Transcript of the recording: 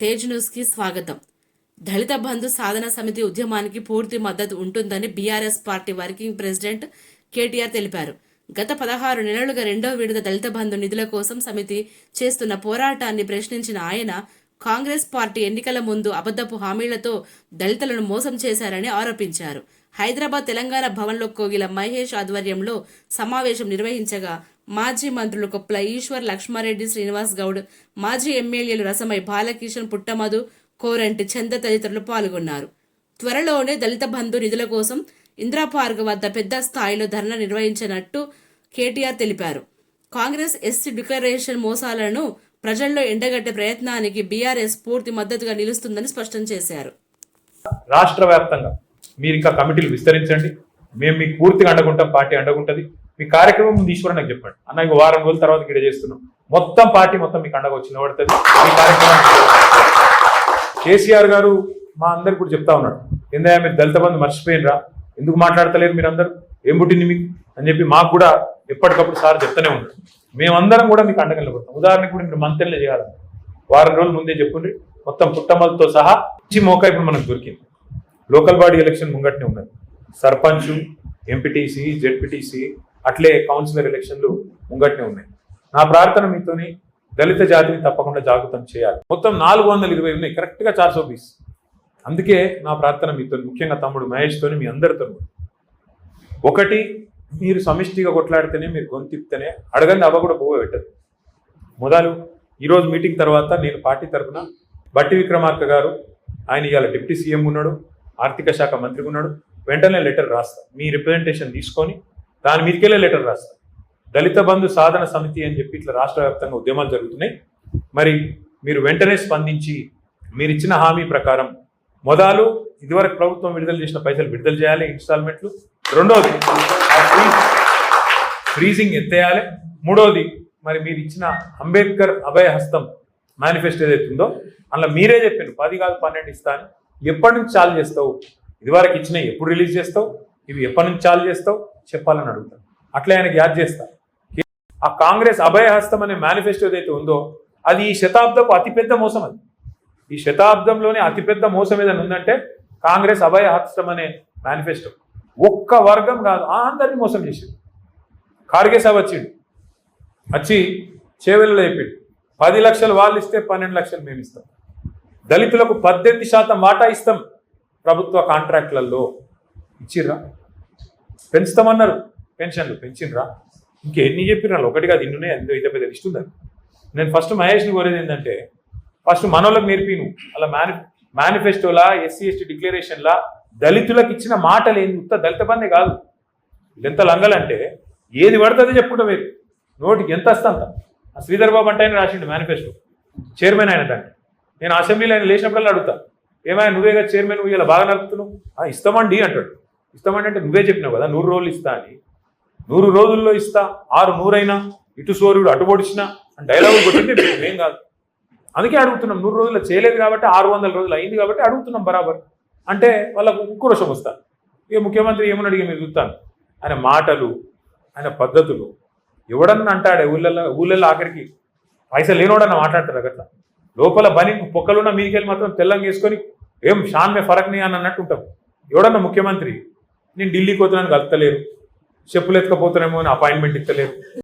తేజ్ న్యూస్కి స్వాగతం. దళిత బంధు సాధన సమితి ఉద్యమానికి పూర్తి మద్దతు ఉంటుందని BRS party working president KTR తెలిపారు. గత పదహారు నెలలుగా రెండో విడత దళిత బంధు నిధుల కోసం సమితి చేస్తున్న పోరాటాన్ని ప్రశ్నించిన ఆయన కాంగ్రెస్ పార్టీ ఎన్నికల ముందు అబద్ధపు హామీలతో దళితులను మోసం చేశారని ఆరోపించారు. హైదరాబాద్ తెలంగాణ భవన్లో కోగిల మహేష్ ఆధ్వర్యంలో సమావేశం నిర్వహించగా మాజీ మంత్రులు కొప్పుల ఈశ్వర్ లక్ష్మారెడ్డి శ్రీనివాస్ గౌడ్ మాజీ ఎమ్మెల్యేలు రసమై బాలకిషన్ పుట్టమధు కోరంటి చంద తదితరులు పాల్గొన్నారు. త్వరలోనే దళిత బంధు నిధుల కోసం ఇందిరా పార్క్ వద్ద పెద్ద స్థాయిలో ధర్నా నిర్వహించినట్టు కేటీఆర్ తెలిపారు. కాంగ్రెస్ ఎస్సీ డిక్లరేషన్ మోసాలను ప్రజల్లో ఎండగట్టే ప్రయత్నానికి బీఆర్ఎస్ పూర్తి మద్దతుగా నిలుస్తుందని స్పష్టం చేశారు. రాష్ట్ర వ్యాప్తంగా మీరు ఇంకా కమిటీలు విస్తరించండి. మేము మీకు పూర్తిగా అండగుంటాం పార్టీ అండగుంటది. మీ కార్యక్రమం ముందు నాకు చెప్పండి. అన్న ఇంకో వారం రోజుల తర్వాత ఇక్కడ చేస్తున్నాం. మొత్తం పార్టీ మొత్తం మీకు అండగా వచ్చి నిలబడుతుంది మీ కార్యక్రమం. కేసీఆర్ గారు మా అందరికి కూడా చెప్తా ఉన్నాడు. ఏందా మీరు దళిత బంధు మర్చిపోయినరా? ఎందుకు మాట్లాడతలేరు మీరందరూ? ఏం పుట్టింది మీకు? అని చెప్పి మాకు కూడా ఎప్పటికప్పుడు సార్ చెప్తూనే ఉంటారు మేమందరం కూడా మీకు అండగా నిలబడతాం. ఉదాహరణకు కూడా మీరు మంత్రులే చేయాలి. వారం రోజుల ముందే చెప్పుండ్రి. మొత్తం పుట్టమలతో సహా మంచి మోకా ఇప్పుడు మనకు దొరికింది. లోకల్ బాడీ ఎలక్షన్ ముంగట్నే ఉన్నది. సర్పంచ్ ఎంపీటీసీ జెడ్పీటీసీ అట్లే కౌన్సిలర్ ఎలక్షన్లు ముంగట్నే ఉన్నాయి. నా ప్రార్థన మీతోని దళిత జాతిని తప్పకుండా జాగృతం చేయాలి. మొత్తం నాలుగు వందల ఇరవై ఉన్నాయి. కరెక్ట్గా చార్సో పీస్ అందుకే నా ప్రార్థన మీతో ముఖ్యంగా తమ్ముడు మహేష్తోని మీ అందరితో ఒకటి మీరు సమిష్టిగా కొట్లాడితేనే మీరు గొంతిప్తేనే అడగండి అవ్వ కూడా పోవ పెట్టదు. మొదలు ఈరోజు మీటింగ్ తర్వాత నేను పార్టీ తరఫున బట్టి విక్రమార్క గారు ఆయన ఇవాళ డిప్యూటీ సీఎం ఉన్నాడు ఆర్థిక శాఖ మంత్రి ఉన్నాడు వెంటనే లెటర్ రాస్తా. మీ రిప్రజెంటేషన్ తీసుకొని దాని మీదకెళ్ళే లెటర్ రాస్తారు దళిత బంధు సాధన సమితి అని చెప్పి ఇట్లా రాష్ట్ర వ్యాప్తంగా ఉద్యమాలు జరుగుతున్నాయి. మరి మీరు వెంటనే స్పందించి మీరు ఇచ్చిన హామీ ప్రకారం మొదలు ఇదివరకు ప్రభుత్వం విడుదల చేసిన పైసలు విడుదల చేయాలి ఇన్స్టాల్మెంట్లు. రెండోది ఫ్రీజింగ్ ఎత్తేయాలి. మూడోది మరి మీరు ఇచ్చిన అంబేద్కర్ అభయ హస్తం మేనిఫెస్టో ఏదైతే ఉందో అందులో మీరే చెప్పారు పది కాదు పన్నెండు ఇస్తాను ఎప్పటి నుంచి చాలు చేస్తావు? ఇదివరకు ఇచ్చినవి ఎప్పుడు రిలీజ్ చేస్తావు? ఇవి ఎప్పటి నుంచి చాలు చేస్తావు? చెప్పాలని అడుగుతాను అట్లే ఆయనకి యాద్ చేస్తా ఆ కాంగ్రెస్ అభయహస్తం అనే మేనిఫెస్టో ఏదైతే ఉందో అది ఈ శతాబ్దపు అతిపెద్ద మోసం అది. ఈ శతాబ్దంలోనే అతిపెద్ద మోసం ఏదైనా ఉందంటే కాంగ్రెస్ అభయహస్తం అనే మేనిఫెస్టో ఒక్క వర్గం కాదు ఆ అందరినీ మోసం చేసింది. ఖార్గే సాబ్ వచ్చిండు. వచ్చి చేవెళ్ళలో చెప్పిండు. పది లక్షలు వాళ్ళు ఇస్తే పన్నెండు లక్షలు మేము ఇస్తాం. దళితులకు పద్దెనిమిది శాతం వాటా ఇస్తాం ప్రభుత్వ కాంట్రాక్ట్లలో. ఇచ్చిర్రా? పెంచుతామన్నారు. పెన్షన్లు పెంచిండ్రా? ఇంకెన్ని చెప్పిన ఒకటి కాదు ఇన్నునే ఎంతో ఇదే పెద్ద లిస్ట్ ఉందని నేను ఫస్ట్ మహేష్ని కోరేది ఏంటంటే ఫస్ట్ మనోళ్ళకి నేర్పిను. అలా మేని మేనిఫెస్టోలా ఎస్సీ ఎస్టీ డిక్లరేషన్లా దళితులకు ఇచ్చిన మాటలు ఏంది? ఉత్త దళిత బందే కాదు. ఎంత లంగలంటే ఏది పడుతుందో చెప్పుకుంటా మీరు నోటికి ఎంత వస్తా అంత. ఆ శ్రీధర్ బాబు అంటే ఆయన రాసిండు మేనిఫెస్టో చైర్మన్ ఆయన దాన్ని. నేను అసెంబ్లీలో ఆయన లేచినప్పుడల్లా అడుగుతా. ఏమైనా నువ్వేగా చైర్మన్ నువ్వు ఇలా బాగా నడుపుతున్నావు? ఇస్తామండి అంటాడు. ఇస్తామంటే నువ్వే చెప్పినావు కదా నూరు రోజులు ఇస్తా అని. నూరు రోజుల్లో ఇస్తా ఆరు నూరైనా ఇటు సూర్యుడు అటు పొడిచినా అని డైలాగ్ కొట్టింది మేం కాదు. అందుకే అడుగుతున్నాం నూరు రోజుల్లో చేయలేదు కాబట్టి ఆరు వందల రోజులు అయింది కాబట్టి అడుగుతున్నాం బరాబర్. అంటే వాళ్ళకు ఉక్రోషం వస్తారు ఇక ముఖ్యమంత్రి ఏమని అడిగి మీరు చూస్తాను. ఆయన మాటలు ఆయన పద్ధతులు ఎవడన్నా అంటాడే ఊళ్ళల్లో ఊళ్ళల్లో ఆఖరికి పైసలు లేనోడన్నా మాట్లాడతారు అక్కడ. లోపల బని పొక్కలున్న మీదికెళ్ళి మాత్రం తెల్లంగా వేసుకొని ఏం షాన్మే ఫరక్ని అని అన్నట్టు ఉంటాం. ఎవడన్నా ముఖ్యమంత్రి నేను ఢిల్లీకి పోతున్నాను కలతలేరు చెప్పులు ఎత్తుకపోతున్నామో అని అపాయింట్మెంట్ ఇస్తలేరు.